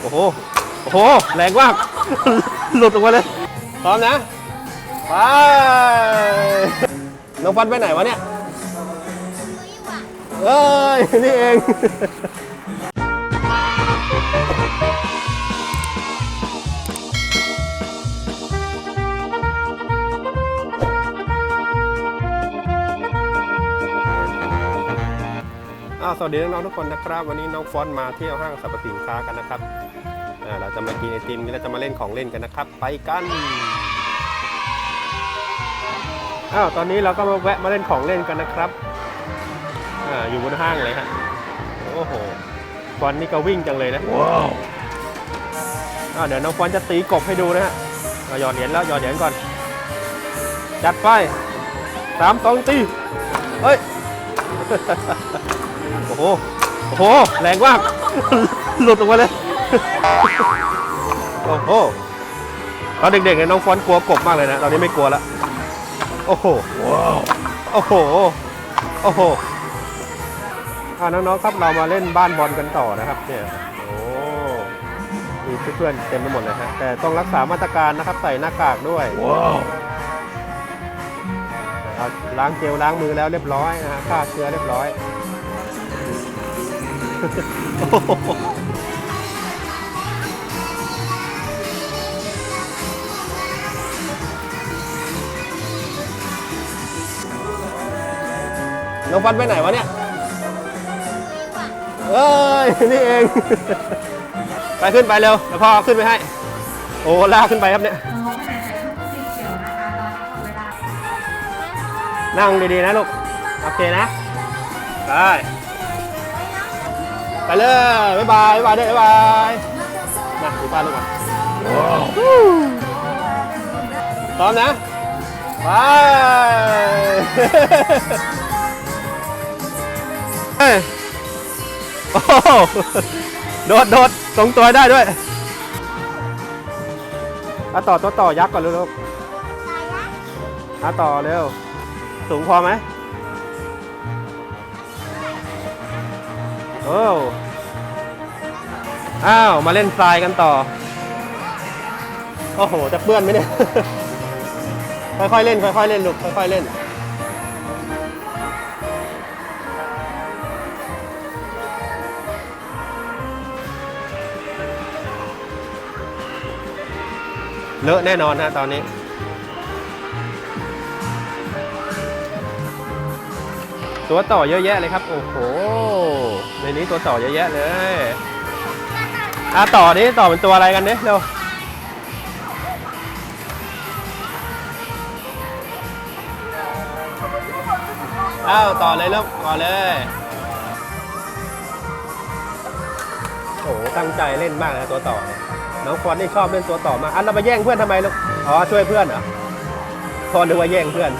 โอ้โห โอ้โห แรงมาก หลุดออกมาเลย พร้อมนะ ไป น้องฟันไปไหนวะเนี่ย เอ้ย นี่เอง สวัสดีน้องๆทุกคนนะครับ วันนี้น้องฟอนต์มาเที่ยวห้างสรรพสินค้ากันนะครับอ่าเราจะมากินไอติมเราจะมาเล่นของเล่นกันนะครับ ไปกันอ้าวตอนนี้เราก็มาแวะมาเล่นของเล่นกันนะครับอ่าอยู่บนห้างเลยฮะโอ้โหฟอนต์นี่ก็วิ่งจังเลยนะว้าวอ้าวเดี๋ยวน้องฟอนต์จะตีกบให้ดูนะฮะเอาหยอดเหรียญแล้วหยอดเหรียญก่อน จัดไปสามสองตีเฮ้ย โอ้โห โอ้โห แรงมาก หลุดออกมาเลย โอ้โหตอนเด็กๆเนี่ยน้องฟอนต์กลัวกบมากเลยนะ ตอนนี้ไม่กลัวแล้วโอ้โหว้าวโอ้โห โอ้โหอ่าน้องๆครับเรามาเล่นบ้านบอลกันต่อนะครับเนี่ยโอ้มีเพื่อนๆเต็มไปหมดเลยฮะแต่ต้องรักษามาตรการนะครับใส่หน้ากากด้วยว้าวล้างเจลล้างมือแล้วเรียบร้อยนะฮะฆ่าเชื้อเรียบร้อย น้องฟันไปไหนวะเนี่ย เอ้ย นี่เอง ไปขึ้นไปเร็วเดี๋ยวพ่อขึ้นไปให้ โอ้ลากขึ้นไปครับเนี่ย นั่งดีๆนะลูก โอเคนะ ได้ ไปเลย บ๊ายบาย บ๊ายบายด้วยบ๊ายบายมาดูป้าลูกก่อนพร้อมนะ ไปเฮ้ยโอ้โหโดดโดดตรงตัวได้ด้วยอาต่อตัวต่อยักษ์ก่อนลูกๆอาต่อเร็ว สูงพอไหม โอ้อ้าว มาเล่นทรายกันต่อ โอ้โห จะเปื้อนไหมเนี่ย ค่อยๆเล่น ค่อยๆเล่นลูก ค่อยๆเล่น เลอะแน่นอนฮะตอนนี้ ตัวต่อเยอะแยะเลยครับ โอ้โห ในนี้ตัวต่อเยอะแยะเลยอะต่อนี้ต่อเป็นตัวอะไรกันเนี่ยเร็วอ้าวต่อเลยลูกต่อเลยโอ้โหตั้งใจเล่นมากนะตัวต่อเนี่ยน้องฟอนนี่ชอบเล่นตัวต่อมากอันเราไปแย่งเพื่อนทำไมลูกอ๋อช่วยเพื่อนเหรอพอนึกว่าแย่งเพื่อน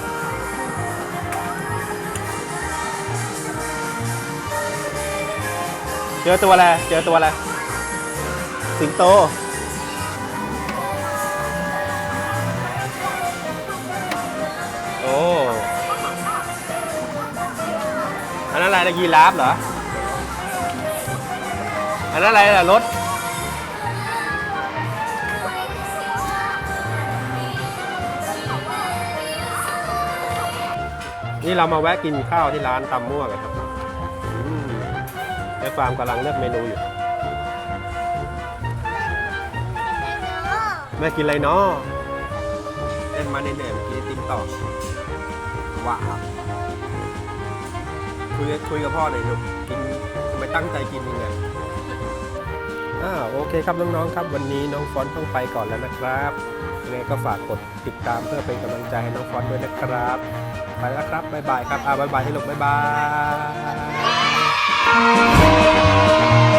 จอตัวอะไร เจอตัวอะไร สิงโต โอ้อันนั้นอะไรนะยีราฟเหรอ อันนั้นอะไรล่ะรถ นี่เรามาแวะกินข้าวที่ร้านตำมั่วกันครับ ม่ฟาร์มกำลังเลือกเมนูอยู่ แม่กินอะไรเนาะเล่นมาเหนื่อยๆมากินไอติมต่อว้าวคุยคุยกับพ่อหน่อยลูกกินไมตั้งใจกินยังไงอ้าวโอเคครับน้องๆครับ วันนี้น้องฟอนต้องไปก่อนแล้วนะครับยังไงก็ฝากกดติดตามเพื่อเป็นกำลังใจให้น้องฟอนด้วยนะครับ ไปแล้วครับบ๊ายบายครับอ่าบ๊ายบายให้ลูกบ๊ายบาย Música